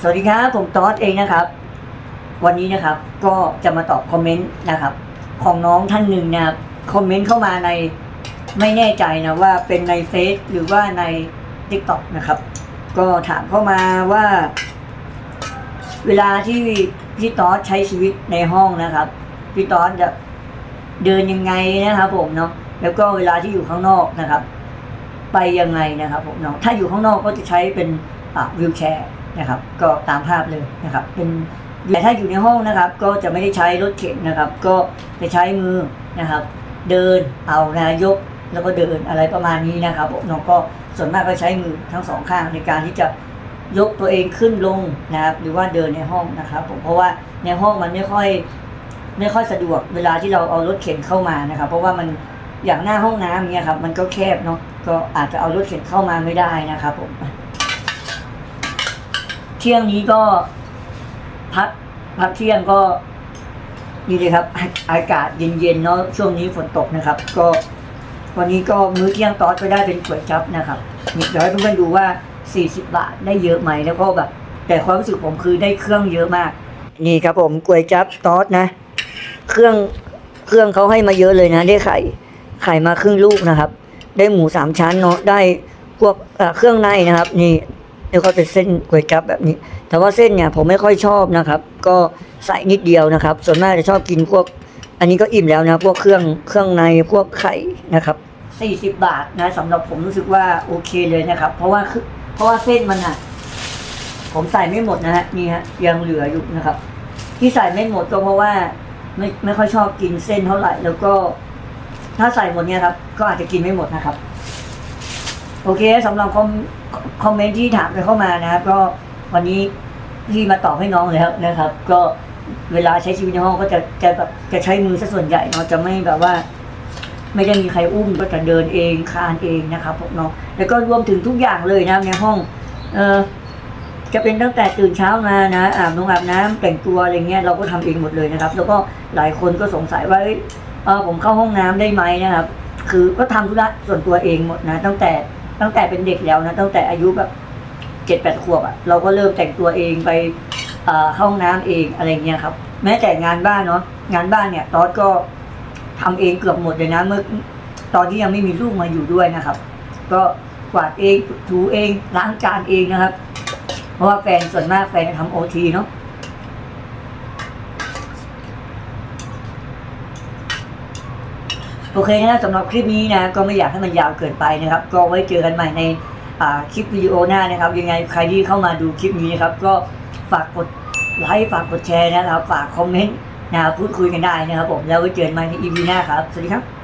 สวัสดีครับผมตอสเองนะครับ วันนี้นะครับก็จะมาตอบคอมเมนต์นะครับ ของน้องท่านหนึ่งนะครับคอมเมนต์เข้ามาในไม่แน่ใจนะว่าเป็นในเฟซหรือว่าใน t ิ k t o k นะครับ ก็ถามเข้ามาว่า เวลาที่พี่ตอสใช้ชีวิตในห้องนะครับพี่ตอสจะเดินยังไงนะครับ ผมเนาะแล้วก็เวลาที่อยู่ข้างนอกนะครับ ไปยังไงนะครับ ผมเนาะถ้าอยู่ข้างนอกก็จะใช้เป็นวิวแชร์ นะครับ ก็ตามภาพเลยนะครับ เป็นแต่ถ้าอยู่ในห้องนะครับ ก็จะไม่ได้ใช้รถเข็นนะครับ ก็จะใช้มือนะครับ เดินเอานะยกแล้วก็เดินอะไรประมาณนี้นะครับผมเนาะก็ส่วนมากก็ใช้มือทั้งสองข้างในการที่จะยกตัวเองขึ้นลงนะครับ หรือว่าเดินในห้องนะครับ ผมเพราะว่าในห้องมันไม่ค่อยไม่ค่อยสะดวกเวลาที่เราเอารถเข็นเข้ามานะครับ เพราะว่ามันอย่างหน้าห้องน้ำเนี่ยครับ มันก็แคบเนาะก็อาจจะเอารถเข็นเข้ามาไม่ได้นะครับผม เที่ยงนี้ก็พักพักเที่ยงก็นี่เลยครับอากาศเย็นๆเนาะช่วงนี้ฝนตกนะครับ ก็วันนี้ก็มื้อเที่ยงตอสก็ได้เป็นก๋วยจั๊บนะครับเดี๋ยวให้เพื่อนๆดูว่า 40 บาทได้เยอะไหมแล้วก็แบบ แต่ความรู้สึกผมคือได้เครื่องเยอะมาก นี่ครับผมก๋วยจั๊บตอสนะ เครื่องเครื่องเขาให้มาเยอะเลยนะ ได้ไข่ไข่มาครึ่งลูกนะครับ ได้หมูสามชั้นเนาะได้พวกเครื่องในนะครับ นี่ แล้วก็เป็นเส้นก๋วยจั๊บแบบนี้ แต่ว่าเส้นเนี่ยผมไม่ค่อยชอบนะครับ ก็ใส่นิดเดียวนะครับ ส่วนมากจะชอบกินพวก อันนี้ก็อิ่มแล้วนะพวกเครื่องเครื่องในพวกไข่นะครับสี่สิบบาทนะสำหรับผมรู้สึกว่าโอเคเลยนะครับ เพราะว่าเพราะว่าเส้นมันอะผมใส่ไม่หมดนะฮะนี่ฮะยังเหลืออยู่นะครับ ที่ใส่ไม่หมดก็เพราะว่าไม่ไม่ค่อยชอบกินเส้นเท่าไหร่ แล้วก็ ถ้าใส่หมดเนี่ยครับ ก็อาจจะกินไม่หมดนะครับ โอเคสำหรับคอม คอมเมนต์ที่ถามกันเข้ามานะครับ ก็วันนี้พี่มาตอบให้น้องแล้วนะครับ ก็เวลาใช้ชีวิตในห้องก็จะจะแบบจะใช้มือซะส่วนใหญ่เนาะจะไม่แบบว่า ไม่ได้มีใครอุ้มก็จะเดินเองคานเองนะครับผมเนาะแล้วก็รวมถึงทุกอย่างเลยนะในห้อง เออจะเป็นตั้งแต่ตื่นเช้ามานะอาบน้ำอาบน้ำแต่งตัวอะไรเงี้ยเราก็ทำเองหมดเลยนะครับ แล้วก็หลายคนก็สงสัยว่าเออผมเข้าห้องน้ำได้ไหมนะครับ คือก็ทำธุระส่วนตัวเองหมดนะ ตั้งแต่ ตั้งแต่เป็นเด็กแล้วนะตั้งแต่อายุแบบเจ็ดแปดขวบอะเราก็เริ่มแต่งตัวเองไปเอ่อเข้าห้องน้ำเองอะไรเงี้ยครับ แม้แต่งานบ้านเนาะงานบ้านเนี่ยตอสก็ทำเองเกือบหมดเลยนะเมื่อตอนที่ยังไม่มีลูกมาอยู่ด้วยนะครับ ก็กวาดเองถูเองล้างจานเองนะครับ เพราะว่าแฟนส่วนมากแฟนทำโอทีเนาะ โอเคนะสำหรับคลิปนี้นะก็ไม่อยากให้มันยาวเกินไปนะครับ ก็ไว้เจอกันใหม่ในคลิปวิดีโอหน้านะครับ ยังไงใครที่เข้ามาดูคลิปนี้นะครับ ก็ฝากกดไลค์ฝากกดแชร์นะครับ ฝากคอมเมนต์นะครับพูดคุยกันได้นะครับผมแล้วไว้เจอกันใหม่ในอีพีหน้าครับ สวัสดีครับ